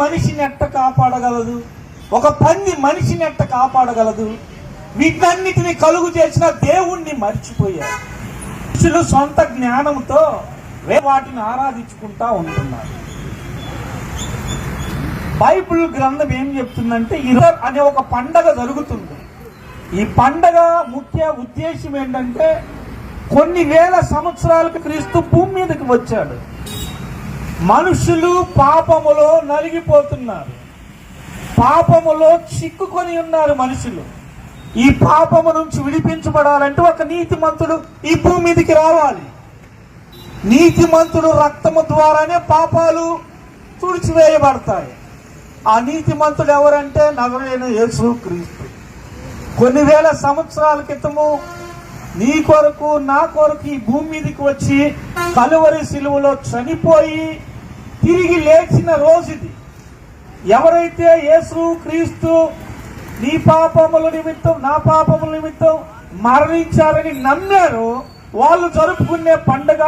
మనిషిని ఎట్ట కాపాడగలదు? ఒక పంది మనిషిని ఎట్ట కాపాడగలదు? వీటన్నిటిని కలుగు చేసిన దేవుణ్ణి మర్చిపోయారు. మనుషులు సొంత జ్ఞానంతో వే- వాటిని ఆరాధించుకుంటా ఉంటున్నారు. బైబిల్ గ్రంథం ఏం చెప్తుందంటే ఇరవై అనే ఒక పండగ జరుగుతుంది. ఈ పండగ ముఖ్య ఉద్దేశం ఏంటంటే కొన్ని వేల సంవత్సరాలకు క్రీస్తు భూమి మీదకి వచ్చాడు. మనుషులు పాపములో నలిగిపోతున్నారు. పాపములో చిక్కుకొని ఉన్నారు మనుషులు. ఈ పాపము నుంచి విడిపించబడాలంటే ఒక నీతిమంతుడు ఈ భూమి మీదకి రావాలి. నీతిమంతుడు రక్తము ద్వారానే పాపాలు తుడిచివేయబడతాయి. ఆ నీతిమంతుడు ఎవరంటే నగరైన యేసు క్రీస్తు. కొన్ని వేల సంవత్సరాల క్రితము నీ కొరకు నా కొరకు ఈ భూమి మీదకి వచ్చి కలువరి సిలువలో చనిపోయి తిరిగి లేచిన రోజు ఇది. ఎవరైతే యేసు క్రీస్తు నీ పాపముల నిమిత్తం నా పాపముల నిమిత్తం మరణించారని నమ్మారో వాళ్ళు జరుపుకునే పండుగ